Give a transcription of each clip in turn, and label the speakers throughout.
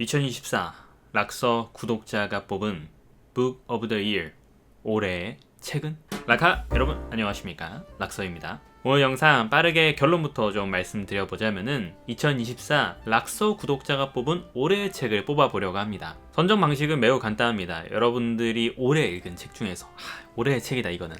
Speaker 1: 2024 락서 구독자가 뽑은 Book of the Year 올해의 책은? 락하 여러분 안녕하십니까? 락서입니다. 오늘 영상 빠르게 결론부터 좀 말씀드려보자면은 2024 락서 구독자가 뽑은 올해의 책을 뽑아보려고 합니다. 선정 방식은 매우 간단합니다. 여러분들이 올해 읽은 책 중에서 하, 올해의 책이다 이거는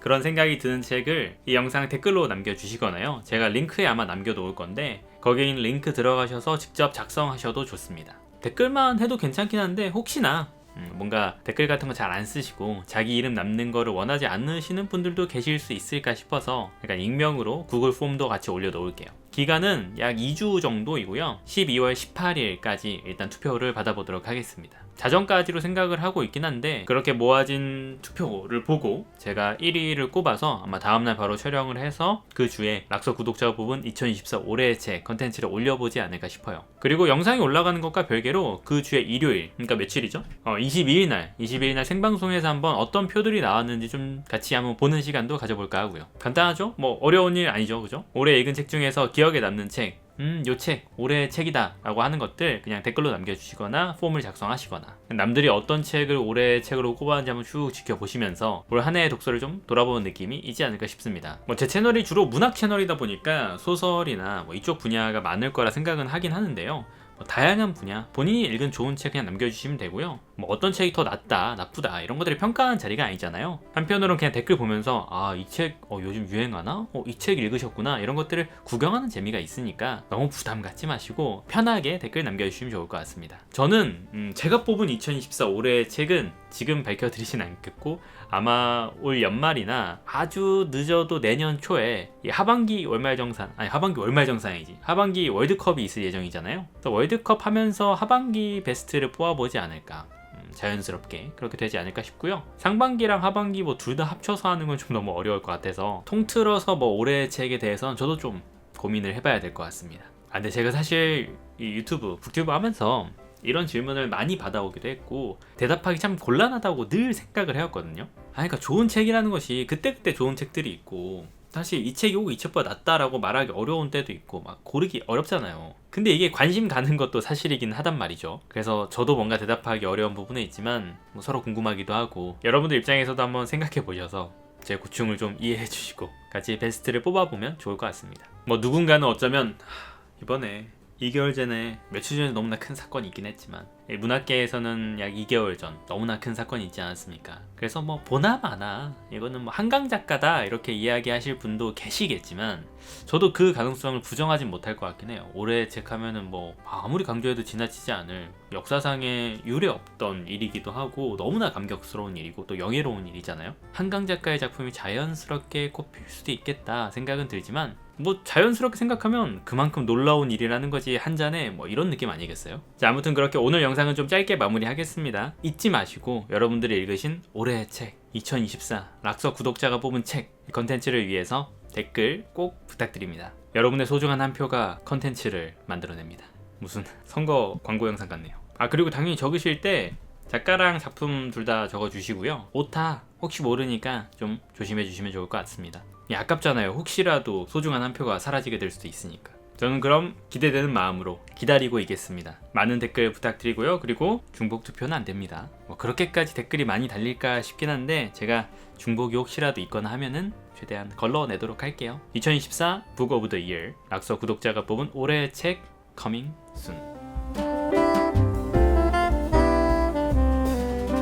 Speaker 1: 그런 생각이 드는 책을 이 영상 댓글로 남겨주시거나요. 제가 링크에 아마 남겨놓을 건데 거기에 있는 링크 들어가셔서 직접 작성하셔도 좋습니다. 댓글만 해도 괜찮긴 한데 혹시나 음, 뭔가 댓글 같은 거 잘 안 쓰시고 자기 이름 남는 거를 원하지 않으시는 분들도 계실 수 있을까 싶어서 약간 익명으로 구글 폼도 같이 올려 놓을게요. 기간은 약 2주 정도이고요. 12월 18일까지 일단 투표를 받아보도록 하겠습니다. 자정까지로 생각을 하고 있긴 한데 그렇게 모아진 투표를 보고 제가 1위를 꼽아서 아마 다음날 바로 촬영을 해서 그 주에 락서 구독자가 뽑은 2024 올해의 책 컨텐츠를 올려보지 않을까 싶어요. 그리고 영상이 올라가는 것과 별개로 그 주에 일요일, 그러니까 며칠이죠? 어, 22일 날, 22일 날 생방송에서 한번 어떤 표들이 나왔는지 좀 같이 한번 보는 시간도 가져볼까 하고요. 간단하죠? 뭐 어려운 일 아니죠, 그죠? 올해 읽은 책 중에서 기억에 남는 책, 음, 요 책, 올해의 책이다 라고 하는 것들 그냥 댓글로 남겨주시거나 폼을 작성하시거나 남들이 어떤 책을 올해의 책으로 꼽았는지 한번 쭉 지켜보시면서 올 한 해의 독서를 좀 돌아보는 느낌이 있지 않을까 싶습니다. 뭐 제 채널이 주로 문학 채널이다 보니까 소설이나 뭐 이쪽 분야가 많을 거라 생각은 하긴 하는데요. 뭐 다양한 분야 본인이 읽은 좋은 책 그냥 남겨주시면 되고요. 뭐 어떤 책이 더 낫다, 나쁘다 이런 것들을 평가하는 자리가 아니잖아요. 한편으로는 그냥 댓글 보면서 아 이 책 어, 요즘 유행하나? 어, 이 책 읽으셨구나 이런 것들을 구경하는 재미가 있으니까 너무 부담 갖지 마시고 편하게 댓글 남겨주시면 좋을 것 같습니다. 저는 음, 제가 뽑은 2024 올해의 책은 지금 밝혀드리진 않겠고 아마 올 연말이나 아주 늦어도 내년 초에 이 하반기 월말 정산 아니 하반기 월말 정산이지 하반기 월드컵이 있을 예정이잖아요. 그래서 월드컵 하면서 하반기 베스트를 뽑아보지 않을까. 음, 자연스럽게 그렇게 되지 않을까 싶고요. 상반기랑 하반기 뭐 둘 다 합쳐서 하는 건 좀 너무 어려울 것 같아서 통틀어서 뭐 올해의 책에 대해서는 저도 좀 고민을 해봐야 될 것 같습니다. 아, 근데 제가 사실 이 유튜브 북튜브 하면서 이런 질문을 많이 받아오기도 했고 대답하기 참 곤란하다고 늘 생각을 해왔거든요. 아, 그러니까 좋은 책이라는 것이 그때그때 좋은 책들이 있고 사실 이 책이 꼭이 책보다 낫다라고 말하기 어려운 때도 있고 막 고르기 어렵잖아요. 근데 이게 관심 가는 것도 사실이긴 하단 말이죠. 그래서 저도 뭔가 대답하기 어려운 부분은 있지만 뭐 서로 궁금하기도 하고 여러분들 입장에서도 한번 생각해 보셔서 제 고충을 좀 이해해 주시고 같이 베스트를 뽑아보면 좋을 것 같습니다. 뭐 누군가는 어쩌면 하, 이번에 2개월 전에 며칠 전에 너무나 큰 사건이 있긴 했지만 이 문학계에서는 약 2개월 전 너무나 큰 사건이 있지 않았습니까? 그래서 뭐 보나 마나 이거는 뭐 한강 작가다 이렇게 이야기하실 분도 계시겠지만 저도 그 가능성을 부정하진 못할 것 같긴 해요. 올해 책 하면은 뭐 아무리 강조해도 지나치지 않을 역사상에 유례 없던 일이기도 하고 너무나 감격스러운 일이고 또 영예로운 일이잖아요. 한강 작가의 작품이 자연스럽게 꼽힐 수도 있겠다 생각은 들지만 뭐 자연스럽게 생각하면 그만큼 놀라운 일이라는 거지 한 잔에 뭐 이런 느낌 아니겠어요? 자 아무튼 그렇게 오늘 영상 은 좀 짧게 마무리하겠습니다. 잊지 마시고 여러분들이 읽으신 올해의 책 2024 락서 구독자가 뽑은 책 컨텐츠를 위해서 댓글 꼭 부탁드립니다. 여러분의 소중한 한 표가 컨텐츠를 만들어냅니다. 무슨 선거 광고 영상 같네요. 아 그리고 당연히 적으실 때 작가랑 작품 둘 다 적어주시고요. 오타 혹시 모르니까 좀 조심해 주시면 좋을 것 같습니다. 이 아깝잖아요. 혹시라도 소중한 한 표가 사라지게 될 수도 있으니까. 저는 그럼 기대되는 마음으로 기다리고 있겠습니다. 많은 댓글 부탁드리고요. 그리고 중복 투표는 안 됩니다. 뭐 그렇게까지 댓글이 많이 달릴까 싶긴 한데 제가 중복이 혹시라도 있거나 하면은 최대한 걸러내도록 할게요. 2024 북 오브 더 이어 락서 구독자가 뽑은 올해의 책 커밍 순.